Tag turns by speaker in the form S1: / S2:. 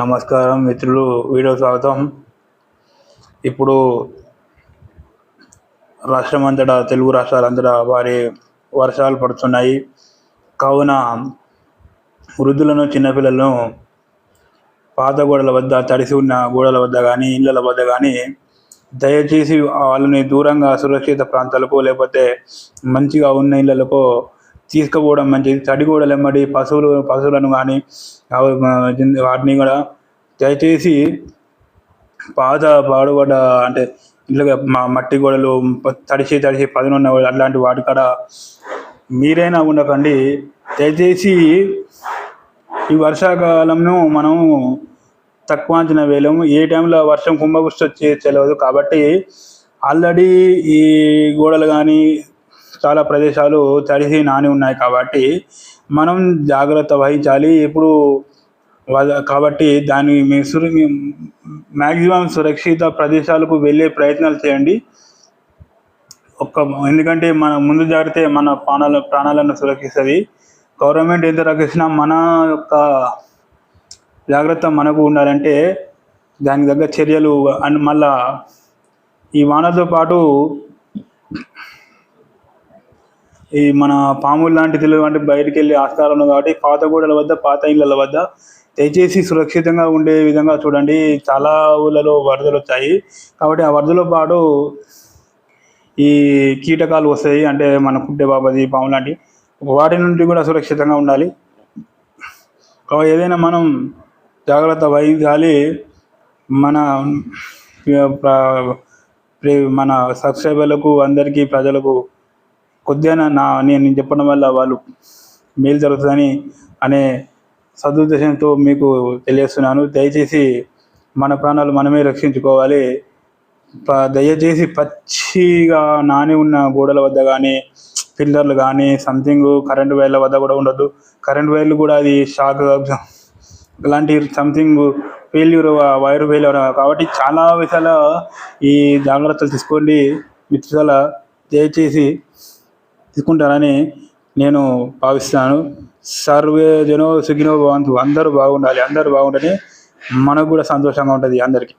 S1: నమస్కారం మిత్రులు వీడియో స్వాగతం. ఇప్పుడు రాష్ట్రం అంతటా తెలుగు రాష్ట్రాలంతటా వారి వర్షాలు పడుతున్నాయి. కావున వృద్ధులను చిన్నపిల్లలను పాత గోడల వద్ద తడిసి ఉన్న గోడల వద్ద కానీ ఇళ్ళల వద్ద కానీ దయచేసి వాళ్ళని దూరంగా సురక్షిత ప్రాంతాలకు లేకపోతే మంచిగా ఉన్న ఇళ్ళలకు తీసుకుపోవడం మంచిది. తడి గోడలు ఎమ్మడి పశువులు పశువులను కానీ వాటిని కూడా దయచేసి పాత పాడుబడ్డ అంటే ఇట్లా మా మట్టి గోడలు తడిసి తడిసి పదునున్న అట్లాంటి వాటి కాడ మీరైనా ఉండకండి. దయచేసి ఈ వర్షాకాలంను మనం తక్కువ అంచనా వేయలేము. ఏ టైంలో వర్షం కుంభవృష్టి వచ్చి తెలియదు కాబట్టి ఆల్రెడీ ఈ గోడలు కానీ చాలా ప్రదేశాలు తడిసి నాని ఉన్నాయి కాబట్టి మనం జాగ్రత్త వహించాలి. ఇప్పుడు కాబట్టి దాన్ని మీ సుర మ్యాక్సిమం సురక్షిత ప్రదేశాలకు వెళ్ళే ప్రయత్నాలు చేయండి. ఒక్క ఎందుకంటే మన ముందు జాగ్రత్త మన ప్రాణాల ప్రాణాలను సురక్షిస్తుంది. గవర్నమెంట్ ఎంత రక్షించినా మన యొక్క జాగ్రత్త మనకు ఉండాలంటే దానికి తగ్గ చర్యలు అండ్ మళ్ళా ఈ వానతో పాటు ఈ మన పాములు లాంటి తెలుగు అంటే బయటికి వెళ్ళి ఆస్కారం ఉంది కాబట్టి పాత గోడల వద్ద పాత ఇళ్ళ వద్ద దయచేసి సురక్షితంగా ఉండే విధంగా చూడండి. చాలా ఊళ్ళలో వరదలు వచ్చాయి. కాబట్టి ఆ వరదలో పాటు ఈ కీటకాలు వస్తాయి. అంటే మన పుట్టే బాబది పాము లాంటి వాటి నుండి కూడా సురక్షితంగా ఉండాలి. కాబట్టి ఏదైనా మనం జాగ్రత్త వహించాలి. మన మన సబ్స్క్రైబర్లకు అందరికీ ప్రజలకు కొద్దిగా నా నేను చెప్పడం వల్ల వాళ్ళు మేలు జరుగుతుందని అనే సదుద్దేశంతో మీకు తెలియజేస్తున్నాను. దయచేసి మన ప్రాణాలు మనమే రక్షించుకోవాలి. దయచేసి పచ్చిగా నాని ఉన్న గోడల వద్ద కానీ పిల్లర్లు కానీ సంథింగ్ కరెంట్ వైర్ల వద్ద కూడా ఉండొద్దు. కరెంట్ వైర్లు కూడా అది షాక్ ఇలాంటి సంథింగ్ ఫెయిల్యూర్ వైర్ ఫెయిల్యూర్ కాబట్టి చాలా విషయాల ఈ జాగ్రత్తలు తీసుకోండి. మిత్రుల దయచేసి తీసుకుంటారని నేను భావిస్తున్నాను. సర్వే జనో సుఖినో భవంతు. అందరూ బాగుండాలి అందరూ బాగుంటేనే మనకు కూడా సంతోషంగా ఉంటుంది అందరికీ.